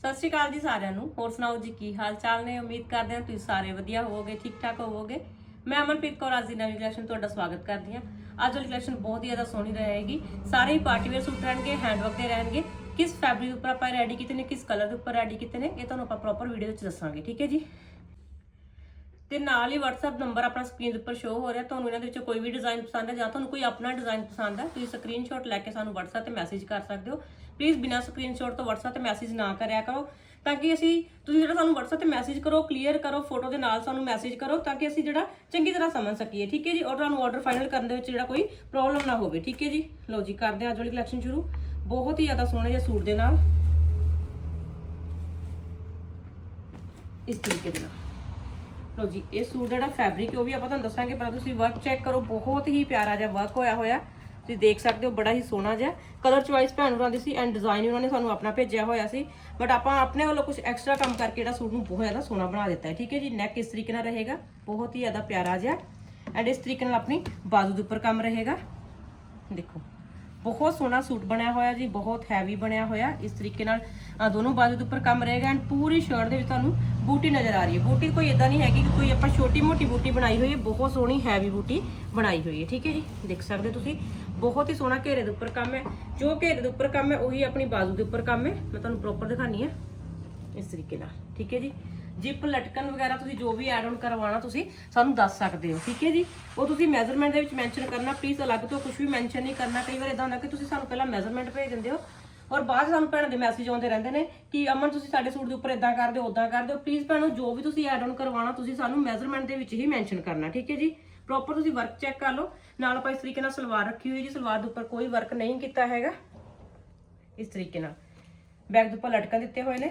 ਸਤਿ ਸ਼੍ਰੀ ਅਕਾਲ ਜੀ ਸਾਰਿਆਂ ਨੂੰ। ਹੋਰ ਸੁਣਾਓ ਜੀ, ਕੀ ਹਾਲ ਚਾਲ ਨੇ? ਉਮੀਦ ਕਰਦੇ ਹਾਂ ਤੁਸੀਂ ਸਾਰੇ ਵਧੀਆ ਹੋਵੋਗੇ, ਠੀਕ ਠਾਕ ਹੋਵੋਗੇ। ਮੈਂ ਅਮਨਪ੍ਰੀਤ ਕੌਰ, ਅੱਜ ਦੀ ਨਵੀਂ ਕਲੈਕਸ਼ਨ ਤੁਹਾਡਾ ਸਵਾਗਤ ਕਰਦੀ ਹਾਂ। ਅੱਜ ਵਾਲੀ ਕਲੈਕਸ਼ਨ ਬਹੁਤ ਹੀ ਜ਼ਿਆਦਾ ਸੋਹਣੀ ਰਹੇਗੀ। ਸਾਰੇ ਹੀ ਪਾਰਟੀ ਵੇਅਰ ਸੂਟ ਰਹਿਣਗੇ ਹੈਂਡਵਰਕ ਦੇ ਰਹਿਣਗੇ। ਕਿਸ ਫੈਬਰਿਕ ਉੱਪਰ ਆਪਾਂ ਰੈਡੀ ਕੀਤੇ ਨੇ, ਕਿਸ ਕਲਰ ਦੇ ਉੱਪਰ ਰੈਡੀ ਕੀਤੇ ਨੇ, ਇਹ ਤੁਹਾਨੂੰ ਆਪਾਂ ਪ੍ਰੋਪਰ ਵੀਡੀਓ ਵਿੱਚ ਦੱਸਾਂਗੇ, ਠੀਕ ਹੈ ਜੀ? ਤੇ ਨਾਲ ਹੀ WhatsApp ਨੰਬਰ ਆਪਣਾ ਸਕਰੀਨ ਦੇ ਉੱਪਰ ਸ਼ੋ ਹੋ ਰਿਹਾ। ਤੁਹਾਨੂੰ ਇਹਨਾਂ ਦੇ ਵਿੱਚੋਂ ਕੋਈ ਵੀ ਡਿਜ਼ਾਈਨ ਪਸੰਦ ਹੈ ਜਾਂ ਤੁਹਾਨੂੰ ਕੋਈ ਆਪਣਾ ਡਿਜ਼ਾਈਨ ਪਸੰਦ ਹੈ, ਤੁਸੀਂ ਸਕਰੀਨਸ਼ਾਟ ਲੈ ਕੇ ਸਾਨੂੰ WhatsApp ਤੇ ਮੈਸੇਜ ਕਰ ਸਕਦੇ ਹੋ। ਪਲੀਜ਼ ਬਿਨਾਂ ਸਕਰੀਨਸ਼ਾਟ ਤੋਂ WhatsApp ਤੇ ਮੈਸੇਜ ਨਾ ਕਰਿਆ ਕਰੋ ਤਾਂ ਕਿ ਅਸੀਂ, ਤੁਸੀਂ ਜਿਹੜਾ ਸਾਨੂੰ WhatsApp ਤੇ ਮੈਸੇਜ ਕਰੋ ਕਲੀਅਰ ਕਰੋ ਫੋਟੋ ਦੇ ਨਾਲ ਸਾਨੂੰ ਮੈਸੇਜ ਕਰੋ ਤਾਂ ਕਿ ਅਸੀਂ ਜਿਹੜਾ ਚੰਗੀ ਤਰ੍ਹਾਂ ਸਮਝ ਸਕੀਏ, ਠੀਕ ਹੈ ਜੀ? ਔਰ ਤੁਹਾਨੂੰ ਆਰਡਰ ਫਾਈਨਲ ਕਰਨ ਦੇ ਵਿੱਚ ਜਿਹੜਾ ਕੋਈ ਪ੍ਰੋਬਲਮ ਨਾ ਹੋਵੇ, ਠੀਕ ਹੈ ਜੀ? ਲਓ ਜੀ, ਕਰਦੇ ਹਾਂ ਅੱਜ ਵਾਲੀ ਕਲੈਕਸ਼ਨ ਸ਼ੁਰੂ। ਬਹੁਤ ਹੀ ਜ਼ਿਆਦਾ ਸੋਹਣੇ ਜਿਹੇ ਸੂਟ ਦੇ ਨਾਲ। ਇਸ ਤਰੀਕੇ ਦੇ ਨਾਲ। ਲੋ ਜੀ, ਇਹ ਸੂਟ ਜਿਹੜਾ ਫੈਬਰਿਕ ਉਹ ਵੀ ਆਪਾਂ ਤੁਹਾਨੂੰ ਦੱਸਾਂਗੇ, ਪਰ ਤੁਸੀਂ ਵਰਕ ਚੈੱਕ ਕਰੋ, ਬਹੁਤ ਹੀ ਪਿਆਰਾ ਜਿਹਾ ਵਰਕ ਹੋਇਆ ਹੋਇਆ। ਤੁਸੀਂ ਦੇਖ ਸਕਦੇ ਹੋ, ਬੜਾ ਹੀ ਸੋਹਣਾ ਜਿਹਾ। ਕਲਰ ਚੁਆਇਸ ਭੈਣ ਉਹਨਾਂ ਦੀ ਸੀ ਐਂਡ ਡਿਜ਼ਾਈਨ ਉਹਨਾਂ ਨੇ ਸਾਨੂੰ ਆਪਣਾ ਭੇਜਿਆ ਹੋਇਆ ਸੀ। ਬਟ ਆਪਾਂ ਆਪਣੇ ਵੱਲੋਂ ਕੁਝ ਐਕਸਟਰਾ ਕੰਮ ਕਰਕੇ ਜਿਹੜਾ ਸੂਟ ਨੂੰ ਬਹੁਤ ਜ਼ਿਆਦਾ ਸੋਹਣਾ ਬਣਾ ਦਿੱਤਾ ਹੈ, ਠੀਕ ਹੈ ਜੀ? ਨੈਕ ਇਸ ਤਰੀਕੇ ਨਾਲ ਰਹੇਗਾ, ਬਹੁਤ ਹੀ ਜ਼ਿਆਦਾ ਪਿਆਰਾ ਜਿਹਾ। ਐਂਡ ਇਸ ਤਰੀਕੇ ਨਾਲ ਆਪਣੀ ਬਾਜ਼ੂ ਦੇ ਉੱਪਰ ਕੰਮ ਰਹੇਗਾ। ਦੇਖੋ। ਬਹੁਤ ਸੋਹਣਾ ਸੂਟ ਬਣਿਆ ਹੋਇਆ ਜੀ, ਬਹੁਤ ਹੈਵੀ ਬਣਿਆ ਹੋਇਆ। ਇਸ ਤਰੀਕੇ ਨਾਲ ਦੋਨੋਂ ਬਾਜੂ ਦੇ ਉੱਪਰ ਕੰਮ ਰਹੇਗਾ ਐਂਡ ਪੂਰੀ ਸ਼ਰਟ ਦੇ ਵਿੱਚ ਤੁਹਾਨੂੰ ਬੂਟੀ ਨਜ਼ਰ ਆ ਰਹੀ ਹੈ। ਬੂਟੀ ਕੋਈ ਇਦਾਂ ਨਹੀਂ ਹੈਗੀ ਕਿ ਕੋਈ ਆਪਾਂ ਛੋਟੀ ਮੋਟੀ ਬੂਟੀ ਬਣਾਈ ਹੋਈ ਹੈ, ਬਹੁਤ ਸੋਹਣੀ ਹੈਵੀ ਬੂਟੀ ਬਣਾਈ ਹੋਈ ਹੈ। ਠੀਕ ਹੈ ਜੀ, ਦੇਖ ਸਕਦੇ ਹੋ ਤੁਸੀਂ, ਬਹੁਤ ਹੀ ਸੋਹਣਾ ਘੇਰੇ ਦੇ ਉੱਪਰ ਕੰਮ ਹੈ। ਜੋ ਘੇਰੇ ਦੇ ਉੱਪਰ ਕੰਮ ਹੈ, ਉਹੀ ਆਪਣੀ ਬਾਜੂ ਦੇ ਉੱਪਰ ਕੰਮ ਹੈ। ਮੈਂ ਤੁਹਾਨੂੰ ਪ੍ਰੋਪਰ ਦਿਖਾਣੀ ਹੈ ਇਸ ਤਰੀਕੇ ਨਾਲ। ਠੀਕ ਹੈ ਜੀ ਜਿਪ ਲਟਕਣ ਵਗੈਰਾ ਤੁਸੀਂ ਜੋ ਵੀ ਐਡ ਆਨ ਕਰਵਾਉਣਾ ਤੁਸੀਂ ਸਾਨੂੰ ਦੱਸ ਸਕਦੇ ਹੋ, ਠੀਕ ਹੈ ਜੀ? ਉਹ ਤੁਸੀਂ ਮੈਜ਼ਰਮੈਂਟ ਦੇ ਵਿੱਚ ਮੈਂਸ਼ਨ ਕਰਨਾ ਪਲੀਜ਼ ਅਲੱਗ ਤੋਂ ਕੁਝ ਵੀ ਮੈਂਸ਼ਨ ਨਹੀਂ ਕਰਨਾ। ਕਈ ਵਾਰ ਇਦਾਂ ਹੁੰਦਾ ਕਿ ਤੁਸੀਂ ਸਾਨੂੰ ਪਹਿਲਾਂ ਮੈਜ਼ਰਮੈਂਟ ਭੇਜ ਦਿੰਦੇ ਹੋ ਔਰ ਬਾਅਦ ਸਾਨੂੰ ਭੈਣਾਂ ਦੇ ਮੈਸੇਜ ਆਉਂਦੇ ਰਹਿੰਦੇ ਨੇ ਕਿ ਅਮਨ, ਤੁਸੀਂ ਸਾਡੇ ਸੂਟ ਦੇ ਉੱਪਰ ਇਦਾਂ ਕਰਦੇ ਦਿਓ ਉਦਾਂ ਕਰ ਦਿਓ ਪਲੀਜ਼ ਭੈਣੋ, ਜੋ ਵੀ ਤੁਸੀਂ ਐਡ ਆਨ ਕਰਵਾਉਣਾ, ਤੁਸੀਂ ਸਾਨੂੰ ਮੈਜ਼ਰਮੈਂਟ ਦੇ ਵਿੱਚ ਹੀ ਮੈਂਸ਼ਨ ਕਰਨਾ, ਠੀਕ ਹੈ ਜੀ? ਪ੍ਰੋਪਰ ਤੁਸੀਂ ਵਰਕ ਚੈੱਕ ਕਰ ਲਓ। ਨਾਲ ਆਪਾਂ ਇਸ ਤਰੀਕੇ ਨਾਲ ਸਲਵਾਰ ਰੱਖੀ ਹੋਈ ਜੀ। ਸਲਵਾਰ ਦੇ ਉੱਪਰ ਕੋਈ ਵਰਕ ਨਹੀਂ ਕੀਤਾ ਹੈਗਾ। ਇਸ ਤਰੀਕੇ ਨਾਲ। ਬੈਕ ਦੇ ਉੱਪਰ ਲਟਕਣ ਦਿੱਤੇ ਹੋਏ ਨੇ।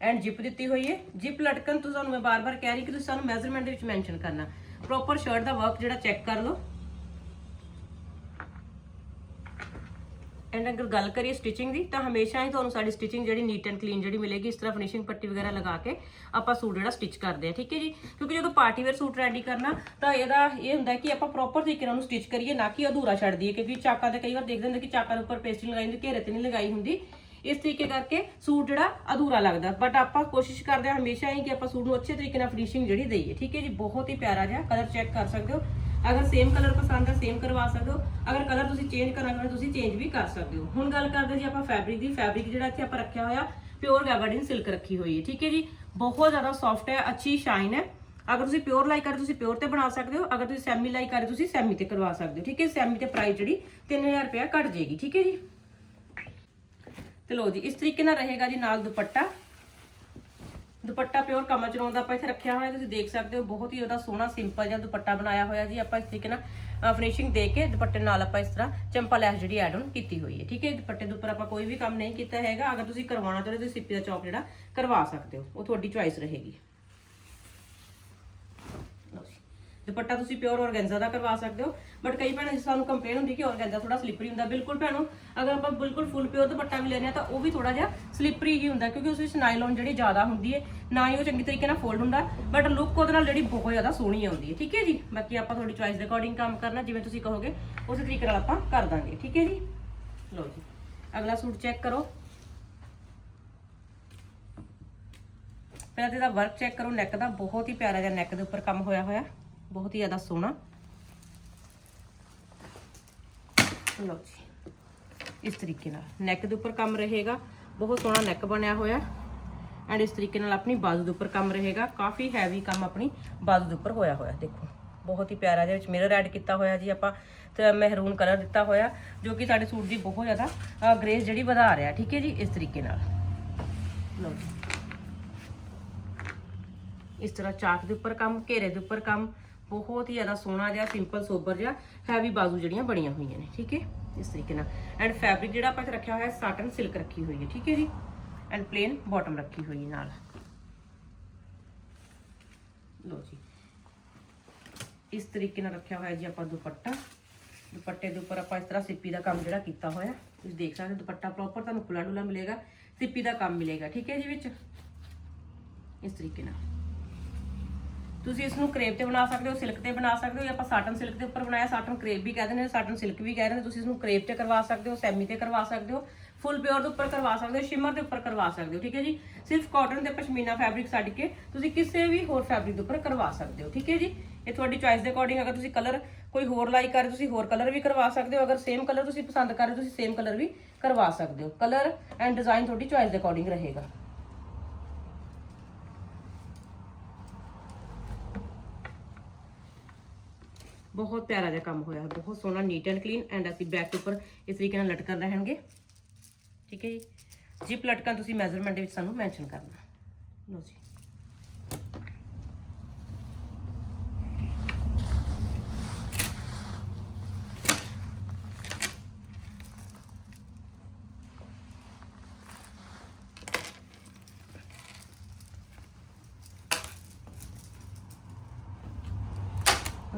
ਐਂਡ ਜਿਪ ਦਿੱਤੀ ਹੋਈ ਹੈ ਜਿਪ ਲਟਕਣ ਤੋਂ ਤੁਹਾਨੂੰ ਮੈਂ ਬਾਰ-ਬਾਰ ਕਹਿ ਰਹੀ ਕਿ ਤੁਸੀਂ ਸਾਨੂੰ ਮੈਜ਼ਰਮੈਂਟ ਦੇ ਵਿੱਚ ਮੈਂਸ਼ਨ ਕਰਨਾ। ਪ੍ਰੋਪਰ ਸ਼ਰਟ ਦਾ ਵਰਕ ਜਿਹੜਾ ਚੈੱਕ ਕਰ ਲਓ। ਐਂਡ ਅਗਰ ਗੱਲ ਕਰੀਏ ਸਟਿਚਿੰਗ ਦੀ, ਤਾਂ ਹਮੇਸ਼ਾ ਹੀ ਤੁਹਾਨੂੰ ਸਾਡੀ ਸਟਿਚਿੰਗ ਜਿਹੜੀ ਨੀਟ ਐਂਡ ਕਲੀਨ ਜਿਹੜੀ ਮਿਲੇਗੀ, ਇਸ ਤਰ੍ਹਾਂ ਫਿਨਿਸ਼ਿੰਗ ਪੱਟੀ ਵਗੈਰਾ ਲਗਾ ਕੇ ਆਪਾਂ ਸੂਟ ਜਿਹੜਾ ਸਟਿਚ ਕਰਦੇ ਆ ਠੀਕ ਹੈ ਜੀ? ਕਿਉਂਕਿ ਜਦੋਂ ਪਾਰਟੀ ਵੇਅਰ ਸੂਟ ਰੈਡੀ ਕਰਨਾ, ਤਾਂ ਇਹਦਾ ਇਹ ਹੁੰਦਾ ਕਿ ਆਪਾਂ ਪ੍ਰੋਪਰ ਤਰੀਕੇ ਨਾਲ ਉਹਨੂੰ ਸਟਿਚ ਕਰੀਏ, ਨਾ ਕਿ ਅਧੂਰਾ ਛੱਡ ਦਈਏ, ਕਿਉਂਕਿ ਚਾਕਾਂ ਤੇ ਕਈ ਵਾਰ ਦੇਖਦੇ ਹੁੰਦੇ ਕਿ ਚਾਕਾਂ ਦੇ ਉੱਪਰ ਪੇਸਟਿੰਗ ਲਗਾਈ ਹੁੰਦੀ, ਘੇਰੇ ਤੇ ਨਹੀਂ ਲਗਾਈ ਹੁੰਦੀ। ਇਸ ਤਰੀਕੇ ਕਰਕੇ ਸੂਟ ਜਿਹੜਾ ਅਧੂਰਾ ਲੱਗਦਾ। ਬਟ ਆਪਾਂ ਕੋਸ਼ਿਸ਼ ਕਰਦੇ ਹਾਂ ਹਮੇਸ਼ਾ ਹੀ ਕਿ ਆਪਾਂ ਸੂਟ ਨੂੰ ਅੱਛੇ ਤਰੀਕੇ ਨਾਲ ਫਿਨਿਸ਼ਿੰਗ ਜਿਹੜੀ ਦਈਏ। ਠੀਕ ਹੈ ਜੀ? ਬਹੁਤ ਹੀ ਪਿਆਰਾ ਜਿਹਾ ਕਲਰ ਚੈੱਕ ਕਰ ਸਕਦੇ ਹੋ। ਅਗਰ ਸੇਮ ਕਲਰ ਪਸੰਦ ਹੈ ਸੇਮ ਕਰਵਾ ਸਕਦੇ ਹੋ। ਅਗਰ ਕਲਰ ਤੁਸੀਂ ਚੇਂਜ ਕਰਨਾ ਚਾਹੁੰਦੇ ਤੁਸੀਂ ਚੇਂਜ ਵੀ ਕਰ ਸਕਦੇ ਹੋ। ਹੁਣ ਗੱਲ ਕਰਦੇ ਜੀ ਆਪਾਂ ਫੈਬਰਿਕ ਦੀ। ਫੈਬਰਿਕ ਜਿਹੜਾ ਇੱਥੇ ਆਪਾਂ ਰੱਖਿਆ ਹੋਇਆ ਪਿਓਰ ਗੈਬਰਡਿਨ ਸਿਲਕ ਰੱਖੀ ਹੋਈ ਹੈ। ਠੀਕ ਹੈ ਜੀ? ਬਹੁਤ ਜ਼ਿਆਦਾ ਸੌਫਟ ਹੈ, ਅੱਛੀ ਸ਼ਾਈਨ ਹੈ। ਅਗਰ ਤੁਸੀਂ ਪਿਓਰ ਲਾਈ ਕਰਦੇ ਤੁਸੀਂ ਪਿਓਰ ਤੇ ਬਣਾ ਸਕਦੇ ਹੋ। ਅਗਰ ਤੁਸੀਂ ਸੈਮੀ ਲਾਈ ਕਰਦੇ ਤੁਸੀਂ ਸੈਮੀ ਤੇ ਕਰਵਾ ਸਕਦੇ ਹੋ। ਠੀਕ ਹੈ? ਸੈਮੀ ਤੇ ਪ੍ਰਾਈਸ ਜਿਹੜੀ 3000 ਰੁਪਏ ਘਟ ਜਾਏਗੀ। ਠੀਕ ਹੈ ਜੀ? ਤੇ ਲੋ ਜੀ, ਇਸ ਤਰੀਕੇ ਨਾਲ ਰਹੇਗਾ ਜੀ ਨਾਲ ਦੁਪੱਟਾ। ਦੁਪੱਟਾ ਪਿਓਰ ਕਮਲ ਕਮਚਰੋਂ ਦਾ ਆਪਾਂ ਇੱਥੇ ਰੱਖਿਆ ਹੋਇਆ, ਤੁਸੀਂ ਦੇਖ ਸਕਦੇ ਹੋ, ਬਹੁਤ ਹੀ ਉਹਦਾ ਸੋਹਣਾ ਸਿੰਪਲ ਜਿਹਾ ਦੁਪੱਟਾ ਬਣਾਇਆ ਹੋਇਆ ਜੀ। ਆਪਾਂ ਇਸ ਤਰੀਕੇ ਨਾਲ ਫਿਨਿਸ਼ਿੰਗ ਦੇ ਕੇ ਦੁਪੱਟੇ ਨਾਲ ਆਪਾਂ ਇਸ ਤਰ੍ਹਾਂ ਚੰਪਾ ਲੈਸ ਜਿਹੜੀ ਐਡ ਆਨ ਕੀਤੀ ਹੋਈ ਹੈ, ਠੀਕ ਹੈ ਦੁਪੱਟੇ ਦੇ ਉੱਪਰ ਆਪਾਂ ਕੋਈ ਵੀ ਕੰਮ ਨਹੀਂ ਕੀਤਾ ਹੈਗਾ। ਅਗਰ ਤੁਸੀਂ ਕਰਵਾਉਣਾ ਚਾਹੁੰਦੇ ਹੋ, ਤੁਸੀਂ ਸਿੱਪੀ ਦਾ ਚੌਕ ਜਿਹੜਾ ਕਰਵਾ ਸਕਦੇ ਹੋ, ਉਹ ਤੁਹਾਡੀ ਚੁਆਇਸ ਰਹੇਗੀ ਲਓ ਜੀ। ਦੁਪੱਟਾ ਤੁਸੀਂ ਪਿਓਰ ਔਰਗੈਂਜ਼ਾ ਦਾ ਕਰਵਾ ਸਕਦੇ ਹੋ। ਬਟ ਕਈ ਭੈਣਾਂ ਦੀ ਸਾਨੂੰ ਕੰਪਲੇਨ ਹੁੰਦੀ ਕਿ ਔਰਗੈਂਜ਼ਾ ਥੋੜਾ ਸਲਿਪਰੀ ਹੁੰਦਾ। ਬਿਲਕੁਲ ਭੈਣੋ, ਅਗਰ ਆਪਾਂ ਬਿਲਕੁਲ ਫੁੱਲ ਪਿਓਰ ਦੁਪੱਟਾ ਵੀ ਲੈਨੇ ਆ ਤਾਂ ਉਹ ਵੀ ਥੋੜਾ ਜਿਹਾ ਸਲਿਪਰੀ ਹੀ ਹੁੰਦਾ, ਕਿਉਂਕਿ ਉਸ ਵਿੱਚ ਨਾਈਲਨ ਜਿਹੜੀ ਜ਼ਿਆਦਾ ਹੁੰਦੀ ਹੈ, ਨਾ ਹੀ ਉਹ ਚੰਗੀ ਤਰੀਕੇ ਨਾਲ ਫੋਲਡ ਹੁੰਦਾ। ਬਟ ਲੁੱਕ ਉਹਦੇ ਨਾਲ ਜਿਹੜੀ ਬਹੁਤ ਜ਼ਿਆਦਾ ਸੋਹਣੀ ਆਉਂਦੀ ਹੈ, ਠੀਕ ਹੈ ਜੀ? ਬਾਕੀ ਆਪਾਂ ਤੁਹਾਡੀ ਚੁਆਇਸ ਦੇ ਅਕੋਰਡਿੰਗ ਕੰਮ ਕਰਨਾ, ਜਿਵੇਂ ਤੁਸੀਂ ਕਹੋਗੇ, ਉਸੇ ਤਰੀਕੇ ਨਾਲ ਆਪਾਂ ਕਰ ਦਾਂਗੇ, ਠੀਕ ਹੈ ਜੀ? ਲਓ ਜੀ, ਅਗਲਾ ਸੂਟ ਚੈੱਕ ਕਰੋ। ਪਹਿਲਾਂ ਤੇ ਇਹਦਾ ਵਰਕ ਚੈੱਕ ਕਰੋ ਨੈਕ ਦਾ, ਬਹੁਤ ਹੀ ਪਿਆਰਾ ਜਿਹਾ ਨੈਕ ਦੇ ਉੱਪਰ ਕੰਮ ਹੋਇਆ ਹੋਇਆ। ਬਹੁਤ ਹੀ ਜ਼ਿਆਦਾ ਸੋਹਣਾ। ਲਓ ਜੀ, ਇਸ ਤਰੀਕੇ ਨਾਲ। ਨੈਕ ਦੇ ਉੱਪਰ ਕੰਮ ਰਹੇਗਾ। ਬਹੁਤ ਸੋਹਣਾ ਨੈਕ ਬਣਿਆ ਹੋਇਆ। ਐਂਡ ਇਸ ਤਰੀਕੇ ਨਾਲ ਆਪਣੀ ਬਾਜ਼ੂ ਦੇ ਉੱਪਰ ਕੰਮ ਰਹੇਗਾ। ਕਾਫੀ ਹੈਵੀ ਕੰਮ ਆਪਣੀ ਬਾਜ਼ੂ ਦੇ ਉੱਪਰ ਹੋਇਆ ਹੋਇਆ, ਦੇਖੋ। ਬਹੁਤ ਹੀ ਪਿਆਰਾ ਜਿਹਾ ਵਿੱਚ ਮਿਰਰ ਐਡ ਕੀਤਾ ਹੋਇਆ ਜੀ ਆਪਾਂ, ਤੇ ਮਹਿਰੂਨ ਕਲਰ ਦਿੱਤਾ ਹੋਇਆ, ਜੋ ਕਿ ਸਾਡੇ ਸੂਟ ਦੀ ਬਹੁਤ ਜ਼ਿਆਦਾ ਗ੍ਰੇਸ ਜਿਹੜੀ ਵਧਾ ਰਿਹਾ, ਠੀਕ ਹੈ ਜੀ? ਇਸ ਤਰੀਕੇ ਨਾਲ। ਲਓ ਜੀ। ਇਸ ਤਰ੍ਹਾਂ ਚਾਕ ਦੇ ਉੱਪਰ ਕੰਮ, ਘੇਰੇ ਦੇ ਉੱਪਰ ਕੰਮ ਬਹੁਤ ਹੀ ਜ਼ਿਆਦਾ ਸੋਹਣਾ ਜਿਹਾ ਸਿੰਪਲ ਸੋਬਰ ਜਿਹਾ ਹੈਵੀ ਬਾਜ਼ੂ ਜਿਹੜੀਆਂ ਬਣੀਆਂ ਹੋਈਆਂ ਨੇ, ਠੀਕ ਹੈ? ਇਸ ਤਰੀਕੇ ਨਾਲ। ਐਂਡ ਫੈਬਰਿਕ ਜਿਹੜਾ ਆਪਾਂ ਰੱਖਿਆ ਹੋਇਆ ਹੈ ਸਾਟਨ ਸਿਲਕ ਰੱਖੀ ਹੋਈ ਹੈ, ਠੀਕ ਹੈ ਜੀ? ਐਂਡ ਪਲੇਨ ਬਾਟਮ ਰੱਖੀ ਹੋਈ ਹੈ ਨਾਲ। ਲੋ ਜੀ। ਇਸ ਤਰੀਕੇ ਨਾਲ ਰੱਖਿਆ ਹੋਇਆ ਜੀ ਆਪਾਂ ਦੁਪੱਟਾ। ਦੁਪੱਟੇ ਦੇ ਉੱਪਰ ਆਪਾਂ ਇਸ ਤਰ੍ਹਾਂ ਸਿੱਪੀ ਦਾ ਕੰਮ ਜਿਹੜਾ ਕੀਤਾ ਹੋਇਆ ਤੁਸੀਂ ਦੇਖ ਸਕਦੇ ਹੋ ਦੁਪੱਟਾ ਪ੍ਰੋਪਰ ਤੁਹਾਨੂੰ ਖੁੱਲਾ ਡੁੱਲਾ ਮਿਲੇਗਾ, ਸਿੱਪੀ ਦਾ ਕੰਮ ਮਿਲੇਗਾ, ਠੀਕ ਹੈ ਜੀ ਵਿੱਚ? ਇਸ ਤਰੀਕੇ ਨਾਲ। ਤੁਸੀਂ ਇਸ ਨੂੰ ਕਰੇਪ ਤੇ ਬਣਾ ਸਕਦੇ ਹੋ, ਸਿਲਕ ਤੇ ਬਣਾ ਸਕਦੇ ਹੋ ਜਾਂ ਆਪਾਂ ਸਾਟਨ ਸਿਲਕ ਦੇ ਉੱਪਰ ਬਣਾਇਆ, ਸਾਟਨ ਕਰੇਪ ਵੀ ਕਹਿੰਦੇ ਨੇ, ਸਾਟਨ ਸਿਲਕ ਵੀ ਕਹਿੰਦੇ ਨੇ, ਤੁਸੀਂ ਇਸ ਨੂੰ ਕਰੇਪ ਤੇ ਕਰਵਾ ਸਕਦੇ ਹੋ, ਸੈਮੀ ਤੇ ਕਰਵਾ ਸਕਦੇ ਹੋ, ਫੁੱਲ ਪਿਓਰ ਦੇ ਉੱਪਰ ਕਰਵਾ ਸਕਦੇ ਹੋ, ਸ਼ਿਮਰ ਦੇ ਉੱਪਰ ਕਰਵਾ ਸਕਦੇ ਹੋ, ਠੀਕ ਹੈ ਜੀ? ਸਿਰਫ ਕਾਟਨ ਤੇ ਪਸ਼ਮੀਨਾ ਫੈਬਰਿਕ ਛੱਡ ਕੇ ਤੁਸੀਂ ਕਿਸੇ ਵੀ ਹੋਰ ਫੈਬਰਿਕ ਦੇ ਉੱਪਰ ਕਰਵਾ ਸਕਦੇ ਹੋ, ਠੀਕ ਹੈ ਜੀ? ਇਹ ਤੁਹਾਡੀ ਚੁਆਇਸ ਦੇ ਅਕੋਰਡਿੰਗ ਅਗਰ ਤੁਸੀਂ ਕਲਰ ਕੋਈ ਹੋਰ ਲਾਈਕ ਕਰ ਤੁਸੀਂ ਹੋਰ ਕਲਰ ਵੀ ਕਰਵਾ ਸਕਦੇ ਹੋ, ਅਗਰ ਸੇਮ ਕਲਰ ਤੁਸੀਂ ਪਸੰਦ ਕਰ ਰਹੇ ਤੁਸੀਂ ਸੇਮ ਕਲਰ ਵੀ ਕਰਵਾ ਸਕਦੇ ਹੋ। ਕਲਰ ਐਂਡ ਡਿਜ਼ਾਈਨ ਤੁਹਾਡੀ ਚੁਆਇਸ ਦੇ ਅਕੋਰਡਿੰਗ ਰਹੇਗਾ। ਬਹੁਤ ਪਿਆਰਾ ਜਿਹਾ ਕੰਮ ਹੋਇਆ, ਬਹੁਤ ਸੋਹਣਾ ਨੀਟ ਐਂਡ ਕਲੀਨ ਐਂਡ ਅਸੀਂ ਬੈਕ ਉੱਪਰ ਇਸ ਤਰੀਕੇ ਨਾਲ ਲਟਕਣ ਰਹਿਣਗੇ। ਠੀਕ ਹੈ ਜੀ? ਜਿਪ ਲਟਕਾਂ ਤੁਸੀਂ ਮੈਜ਼ਰਮੈਂਟ ਦੇ ਵਿੱਚ ਸਾਨੂੰ ਮੈਂਸ਼ਨ ਕਰਨਾ। ਲਓ ਜੀ।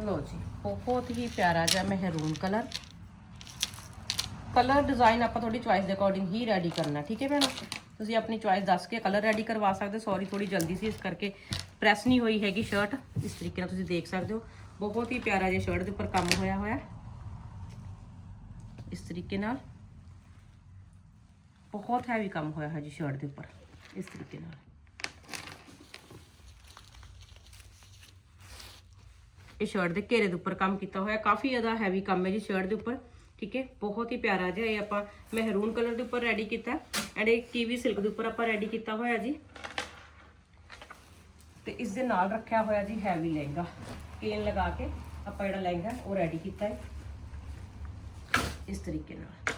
ਲਓ ਜੀ, ਬਹੁਤ ਹੀ ਪਿਆਰਾ ਜਿਹਾ ਮਹਿਰੂਨ ਕਲਰ ਕਲਰ ਡਿਜ਼ਾਈਨ ਆਪਾਂ ਤੁਹਾਡੀ ਚੁਆਇਸ ਦੇ ਅਕੋਰਡਿੰਗ ਹੀ ਰੈਡੀ ਕਰਨਾ, ਠੀਕ ਹੈ ਭੈਣੋ? ਤੁਸੀਂ ਆਪਣੀ ਚੁਆਇਸ ਦੱਸ ਕੇ ਕਲਰ ਰੈਡੀ ਕਰਵਾ ਸਕਦੇ ਸੌਰੀ ਥੋੜੀ ਜਲਦੀ ਸੀ, ਇਸ ਕਰਕੇ ਪ੍ਰੈਸ ਨਹੀਂ ਹੋਈ ਹੈਗੀ ਸ਼ਰਟ ਇਸ ਤਰੀਕੇ ਨਾਲ ਤੁਸੀਂ ਦੇਖ ਸਕਦੇ ਹੋ। ਬਹੁਤ ਹੀ ਪਿਆਰਾ ਜਿਹਾ ਸ਼ਰਟ ਦੇ ਉੱਪਰ ਕੰਮ ਹੋਇਆ ਹੋਇਆ। ਇਸ ਤਰੀਕੇ ਨਾਲ ਬਹੁਤ ਹੈਵੀ ਕੰਮ ਹੋਇਆ ਹੈ ਜੀ ਸ਼ਰਟ ਦੇ ਉੱਪਰ। ਇਸ ਤਰੀਕੇ ਨਾਲ। ਇਹ ਸ਼ਰਟ ਦੇ ਘੇਰੇ ਦੇ ਉੱਪਰ ਕੰਮ ਕੀਤਾ ਹੋਇਆ। ਕਾਫੀ ਜ਼ਿਆਦਾ ਹੈਵੀ ਕੰਮ ਹੈ ਜੀ ਸ਼ਰਟ ਦੇ ਉੱਪਰ, ਠੀਕ ਹੈ? ਬਹੁਤ ਹੀ ਪਿਆਰਾ ਜਿਹਾ ਇਹ ਆਪਾਂ ਮਹਿਰੂਨ ਕਲਰ ਦੇ ਉੱਪਰ ਰੈਡੀ ਕੀਤਾ ਐਂਡ ਇਹ ਕੀਵੀ ਸਿਲਕ ਦੇ ਉੱਪਰ ਆਪਾਂ ਰੈਡੀ ਕੀਤਾ ਹੋਇਆ ਜੀ। ਤੇ ਇਸ ਦੇ ਨਾਲ ਰੱਖਿਆ ਹੋਇਆ ਜੀ ਹੈਵੀ ਲਹਿੰਗਾ। ਕੇਨ ਲਗਾ ਕੇ ਆਪਾਂ ਜਿਹੜਾ ਲਹਿੰਗਾ ਉਹ ਰੈਡੀ ਕੀਤਾ ਹੈ। ਇਸ ਤਰੀਕੇ ਨਾਲ।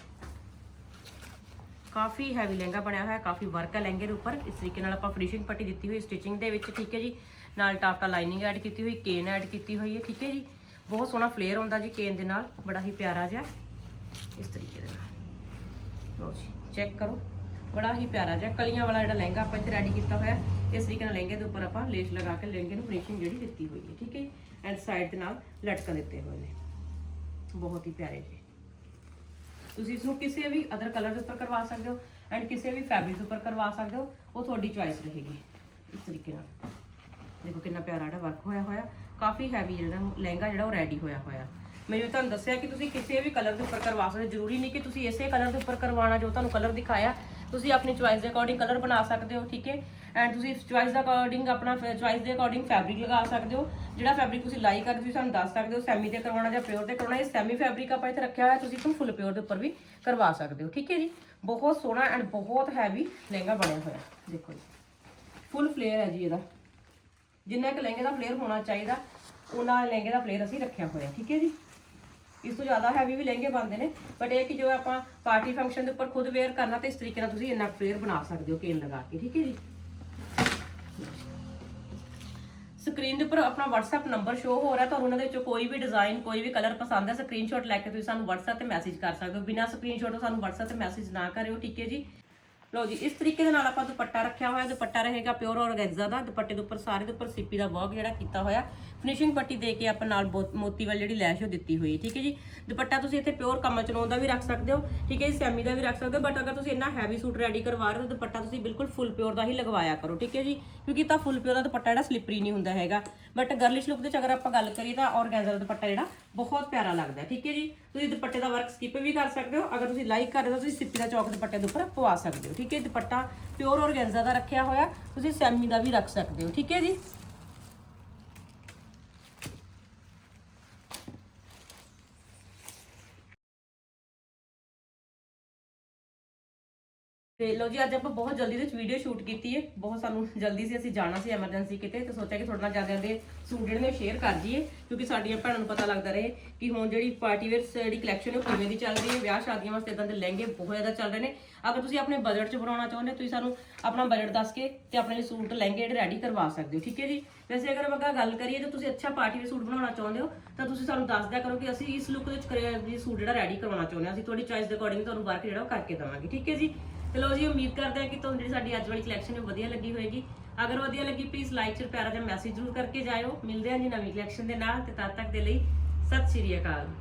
ਕਾਫੀ ਹੈਵੀ ਲਹਿੰਗਾ ਬਣਿਆ ਹੋਇਆ, ਕਾਫੀ ਵਰਕ ਹੈ ਲਹਿੰਗੇ ਦੇ ਉੱਪਰ। ਇਸ ਤਰੀਕੇ ਨਾਲ ਆਪਾਂ ਫਿਨਿਸ਼ਿੰਗ ਪੱਟੀ ਦਿੱਤੀ ਹੋਈ ਸਟਿਚਿੰਗ ਦੇ ਵਿੱਚ, ਠੀਕ ਹੈ ਜੀ? ਨਾਲ ਟਾਪਟਾ ਲਾਈਨਿੰਗ ਐਡ ਕੀਤੀ ਹੋਈ, ਕੇਨ ਐਡ ਕੀਤੀ ਹੋਈ ਹੈ, ਠੀਕ ਹੈ ਜੀ? ਬਹੁਤ ਸੋਹਣਾ ਫਲੇਅਰ ਹੁੰਦਾ ਜੀ ਕੇਨ ਦੇ ਨਾਲ, ਬੜਾ ਹੀ ਪਿਆਰਾ ਜਿਹਾ। ਇਸ ਤਰੀਕੇ ਦੇ ਨਾਲ। ਲਓ ਜੀ ਚੈੱਕ ਕਰੋ। ਬੜਾ ਹੀ ਪਿਆਰਾ ਜਿਹਾ, ਕਲੀਆਂ ਵਾਲਾ ਜਿਹੜਾ ਲਹਿੰਗਾ ਆਪਾਂ ਇੱਥੇ ਰੈਡੀ ਕੀਤਾ ਹੋਇਆ, ਇਸ ਤਰੀਕੇ ਨਾਲ ਲਹਿੰਗੇ ਦੇ ਉੱਪਰ ਆਪਾਂ ਲੇਸ ਲਗਾ ਕੇ ਲਹਿੰਗੇ ਨੂੰ ਫਿਨਿਸ਼ਿੰਗ ਜਿਹੜੀ ਦਿੱਤੀ ਹੋਈ ਹੈ, ਠੀਕ ਹੈ ਐਂਡ ਸਾਈਡ ਦੇ ਨਾਲ ਲਟਕਣ ਦਿੱਤੇ ਹੋਏ ਨੇ। ਬਹੁਤ ਹੀ ਪਿਆਰੇ ਜੀ ਤੁਸੀਂ ਇਸ ਨੂੰ ਕਿਸੇ ਵੀ ਅਦਰ ਕਲਰ ਦੇ ਉੱਪਰ ਕਰਵਾ ਸਕਦੇ ਹੋ ਐਂਡ ਕਿਸੇ ਵੀ ਫੈਬਰਿਕ ਦੇ ਉੱਪਰ ਕਰਵਾ ਸਕਦੇ ਹੋ, ਉਹ ਤੁਹਾਡੀ ਚੁਆਇਸ ਰਹੇਗੀ, ਇਸ ਤਰੀਕੇ ਨਾਲ। ਦੇਖੋ ਕਿੰਨਾ ਪਿਆਰਾ ਜਿਹੜਾ ਵਰਕ ਹੋਇਆ ਹੋਇਆ। ਕਾਫੀ ਹੈਵੀ ਜਿਹੜਾ ਲਹਿੰਗਾ ਜਿਹੜਾ ਉਹ ਰੈਡੀ ਹੋਇਆ ਹੋਇਆ। ਮੈਂ ਤੁਹਾਨੂੰ ਦੱਸਿਆ ਕਿ ਤੁਸੀਂ ਕਿਸੇ ਵੀ ਕਲਰ ਦੇ ਉੱਪਰ ਕਰਵਾ ਸਕਦੇ ਹੋ। ਜ਼ਰੂਰੀ ਨਹੀਂ ਕਿ ਤੁਸੀਂ ਇਸੇ ਕਲਰ ਦੇ ਉੱਪਰ ਕਰਵਾਉਣਾ ਜੋ ਤੁਹਾਨੂੰ ਕਲਰ ਦਿਖਾਇਆ। ਤੁਸੀਂ ਆਪਣੀ ਚੁਆਇਸ ਦੇ ਅਕੋਰਡਿੰਗ ਕਲਰ ਬਣਾ ਸਕਦੇ ਹੋ, ਠੀਕ ਹੈ? ਐਂਡ ਤੁਸੀਂ ਚੁਆਇਸ ਦੇ ਅਕੋਰਡਿੰਗ ਆਪਣਾ ਚੁਆਇਸ ਦੇ ਅਕੋਰਡਿੰਗ ਫੈਬਰਿਕ ਲਗਾ ਸਕਦੇ ਹੋ। ਜਿਹੜਾ ਫੈਬਰਿਕ ਤੁਸੀਂ ਲਾਈਕ ਕਰਦੇ ਤੁਸੀਂ ਸਾਨੂੰ ਦੱਸ ਸਕਦੇ ਹੋ ਸੈਮੀ ਤੇ ਕਰਵਾਉਣਾ ਜਾਂ ਪਿਓਰ ਤੇ ਕਰਵਾਉਣਾ, ਇਹ ਸੈਮੀ ਫੈਬਰਿਕ ਆਪਾਂ ਇੱਥੇ ਰੱਖਿਆ ਹੋਇਆ, ਤੁਸੀਂ ਇਸਨੂੰ ਫੁੱਲ ਪਿਓਰ ਦੇ ਉੱਪਰ ਵੀ ਕਰਵਾ ਸਕਦੇ ਹੋ, ਠੀਕ ਹੈ ਜੀ? ਬਹੁਤ ਸੋਹਣਾ ਐਂਡ ਬਹੁਤ ਹੈਵੀ ਲਹਿੰਗਾ ਬਣਿਆ ਹੋਇਆ, ਦੇਖੋ ਜੀ। ਫੁੱਲ ਫਲੇਅਰ ਹੈ ਜੀ ਇਹਦਾ। ਜਿੰਨਾ ਕਿ ਲਹਿੰਗੇ ਦਾ ਫਲੇਅਰ ਹੋਣਾ ਚਾਹੀਦਾ, ਉਹਨਾਂ ਲਹਿੰਗੇ ਦਾ ਫਲੇਅਰ ਅਸੀਂ ਰੱਖਿਆ ਹੋਇਆ, ਠੀਕ ਹੈ ਜੀ? ਇਸ ਤੋਂ ਜ਼ਿਆਦਾ ਹੈਵੀ ਵੀ ਲਹਿੰਗੇ ਬਣਦੇ ਨੇ ਬਟ ਇਹ ਕਿ ਜੋ ਆਪਾਂ ਪਾਰਟੀ ਫੰਕਸ਼ਨ ਦੇ ਉੱਪਰ ਖੁਦ ਵੇਅਰ ਕਰਨਾ ਤੇ ਇਸ ਤਰੀਕੇ ਨਾਲ ਤੁਸੀਂ ਇੰਨਾ ਫਲੇਅਰ ਬਣਾ ਸਕਦੇ ਹੋ ਕੇਨ ਲਗਾ ਕੇ, ਠੀਕ ਹੈ ਜੀ? ਸਕਰੀਨ ਦੇ ਉੱਪਰ ਆਪਣਾ WhatsApp ਨੰਬਰ ਸ਼ੋ ਹੋ ਰਿਹਾ, ਤੁਹਾਨੂੰ ਉਹਨਾਂ ਦੇ ਵਿੱਚੋਂ ਕੋਈ ਵੀ ਡਿਜ਼ਾਈਨ ਕੋਈ ਵੀ ਕਲਰ ਪਸੰਦ ਹੈ ਸਕਰੀਨਸ਼ਾਟ ਲੈ ਕੇ ਤੁਸੀਂ ਸਾਨੂੰ WhatsApp ਤੇ ਮੈਸੇਜ ਕਰ ਸਕਦੇ ਹੋ। ਬਿਨਾਂ ਸਕਰੀਨਸ਼ਾਟ ਤੋਂ ਸਾਨੂੰ WhatsApp ਤੇ ਮੈਸੇਜ ਨਾ ਕਰਿਓ, ਠੀਕ ਹੈ ਜੀ? ਲਓ ਜੀ, ਇਸ ਤਰੀਕੇ ਦੇ ਨਾਲ ਆਪਾਂ ਦੁਪੱਟਾ ਰੱਖਿਆ ਹੋਇਆ, ਦੁਪੱਟਾ ਰਹੇਗਾ ਪਿਓਰ ਔਰਗੈਂਜ਼ਾ ਦਾ। ਦੁਪੱਟੇ ਦੇ ਉੱਪਰ ਸਾਰੇ ਦੇ ਉੱਪਰ ਸਿੱਪੀ ਦਾ ਵਰਕ ਜਿਹੜਾ ਕੀਤਾ ਹੋਇਆ। ਫਿਨਿਸ਼ਿੰਗ ਪੱਟੀ ਦੇ ਕੇ ਆਪਾਂ ਨਾਲ ਬੋ- ਮੋਤੀ ਵਾਲੀ ਜਿਹੜੀ ਲੈਸ਼ ਉਹ ਦਿੱਤੀ ਹੋਈ, ਠੀਕ ਹੈ ਜੀ? ਦੁਪੱਟਾ ਤੁਸੀਂ ਇੱਥੇ ਪਿਓਰ ਕਮਲ ਚਨੋਂ ਦਾ ਵੀ ਰੱਖ ਸਕਦੇ ਹੋ, ਠੀਕ ਹੈ ਜੀ? ਸੈਮੀ ਦਾ ਵੀ ਰੱਖ ਸਕਦੇ ਹੋ ਬਟ ਅਗਰ ਤੁਸੀਂ ਇੰਨਾ ਹੈਵੀ ਸੂਟ ਰੈਡੀ ਕਰਵਾ ਰਹੇ ਹੋ ਦੁਪੱਟਾ ਤੁਸੀਂ ਬਿਲਕੁਲ ਫੁੱਲ ਪਿਓਰ ਦਾ ਹੀ ਲਗਵਾਇਆ ਕਰੋ, ਠੀਕ ਹੈ ਜੀ? ਕਿਉਂਕਿ ਤਾਂ ਫੁੱਲ ਪਿਓਰ ਦਾ ਦੁਪੱਟਾ ਜਿਹੜਾ ਸਲਿਪਰੀ ਨਹੀਂ ਹੁੰਦਾ ਹੈਗਾ। ਬਟ ਗਰਲਿਸ਼ ਲੁੱਕ ਦੇ ਵਿੱਚ ਅਗਰ ਆਪਾਂ ਗੱਲ ਕਰੀਏ ਤਾਂ ਔਰਗੈਂਜ਼ਾ ਦਾ ਦੁਪੱਟਾ ਜਿਹੜਾ ਬਹੁਤ ਪਿਆਰਾ ਲੱਗਦਾ ਹੈ, ਠੀਕ ਹੈ ਜੀ? ਤੁਸੀਂ ਦੁਪੱਟੇ ਦਾ ਵਰਕ ਸਕਿਪ ਵੀ ਕਰ ਸਕਦੇ ਹੋ, ਅਗਰ ਤੁਸੀਂ ਲਾਈਕ ਕਰਦੇ ਹੋ, ਤੁਸੀਂ ਸਿੱਪੀ ਦਾ ਚੌਕ ਦੁਪੱਟੇ ਦੇ ਉੱਪਰ ਪਵਾ ਸਕਦੇ ਹੋ, ਠੀਕ ਹੈ? ਦੁਪੱਟਾ ਪਿਓਰ ਔਰਗੈਂਜ਼ਾ ਦਾ ਰੱਖਿਆ ਹੋਇਆ, ਤੁਸੀਂ ਸੈਮੀ ਦਾ ਵੀ ਰੱਖ ਸਕਦੇ ਹੋ, ਠੀਕ ਹੈ ਜੀ? ਤੇ ਲੋ ਜੀ, ਅੱਜ ਆਪਾਂ ਬਹੁਤ ਜਲਦੀ ਦੇ ਵਿੱਚ ਵੀਡੀਓ ਸ਼ੂਟ ਕੀਤੀ ਹੈ। ਬਹੁਤ ਸਾਨੂੰ ਜਲਦੀ ਸੀ, ਅਸੀਂ ਜਾਣਾ ਸੀ ਐਮਰਜੈਂਸੀ ਕਿਤੇ ਤੇ ਸੋਚਿਆ ਕਿ ਤੁਹਾਡੇ ਨਾਲ ਜਾਂਦੇ ਜਾਂਦੇ ਸੂਟ ਜਿਹੜੇ ਨੇ ਸ਼ੇਅਰ ਕਰ ਜੀਏ ਕਿਉਂਕਿ ਸਾਡੀਆਂ ਭੈਣਾਂ ਨੂੰ ਪਤਾ ਲੱਗਦਾ ਰਹੇ ਕਿ ਹੁਣ ਜਿਹੜੀ ਪਾਰਟੀ ਵੇਅਰ ਜਿਹੜੀ ਕਲੈਕਸ਼ਨ ਹੈ ਉਹ ਕਿਵੇਂ ਦੀ ਚੱਲ ਰਹੀ ਹੈ। ਵਿਆਹ ਸ਼ਾਦੀਆਂ ਵਾਸਤੇ ਇਦਾਂ ਦੇ ਲਹਿੰਗੇ ਬਹੁਤ ਜ਼ਿਆਦਾ ਚੱਲ ਰਹੇ ਨੇ। ਅਗਰ ਤੁਸੀਂ ਆਪਣੇ ਬਜਟ 'ਚ ਬਣਾਉਣਾ ਚਾਹੁੰਦੇ ਹੋ, ਤੁਸੀਂ ਸਾਨੂੰ ਆਪਣਾ ਬਜਟ ਦੱਸ ਕੇ ਤੇ ਆਪਣੇ ਲਈ ਸੂਟ ਲਹਿੰਗੇ ਜਿਹੜੇ ਰੈਡੀ ਕਰਵਾ ਸਕਦੇ ਹੋ, ਠੀਕ ਹੈ ਜੀ? ਵੈਸੇ ਅਗਰ ਆਪਾਂ ਗੱਲ ਕਰੀਏ, ਜੇ ਤੁਸੀਂ ਅੱਛਾ ਪਾਰਟੀ ਵੇਅਰ ਸੂਟ ਬਣਾਉਣਾ ਚਾਹੁੰਦੇ ਹੋ, ਤਾਂ ਤੁਸੀਂ ਸਾਨੂੰ ਦੱਸ ਦਿਆ ਕਰੋ ਕਿ ਅਸੀਂ ਇਸ ਲੁੱਕ ਦੇ ਵਿੱਚ ਕਰਿਆ ਵੀ ਸੂਟ ਜਿਹੜਾ ਰੈਡੀ ਕਰਵਾਉਣਾ ਚਾਹੁੰਦੇ ਹਾਂ। ਅਸੀਂ ਤੁਹਾਡੀ ਚੋਇਸ ਦੇ ਅਕੋਰਡਿੰਗ ਤੁਹਾਨੂੰ ਵਰਕ ਜਿਹੜਾ ਉਹ ਕਰਕੇ ਦੇਵਾਂਗੇ, ਠੀਕ ਹੈ ਜੀ? ਚਲੋ ਜੀ, ਉਮੀਦ ਕਰਦੇ ਹਾਂ ਕਿ ਤੁਹਾਨੂੰ ਜਿਹੜੀ ਸਾਡੀ ਅੱਜ ਵਾਲੀ ਕਲੈਕਸ਼ਨ ਹੈ, ਵਧੀਆ ਲੱਗੀ ਹੋਵੇਗੀ ਅਗਰ ਵਧੀਆ ਲੱਗੀ ਪਲੀਜ਼ ਲਾਈਕ ਤੇ ਪਿਆਰਾ ਜਿਹਾ ਮੈਸੇਜ ਜ਼ਰੂਰ ਕਰਕੇ ਜਾਇਓ। ਮਿਲਦੇ ਹਾਂ ਜੀ ਨਵੀਂ ਕਲੈਕਸ਼ਨ ਦੇ ਨਾਲ, ਤੇ ਤਦ ਤੱਕ ਦੇ ਲਈ, ਸਤਿ ਸ਼੍ਰੀ ਅਕਾਲ।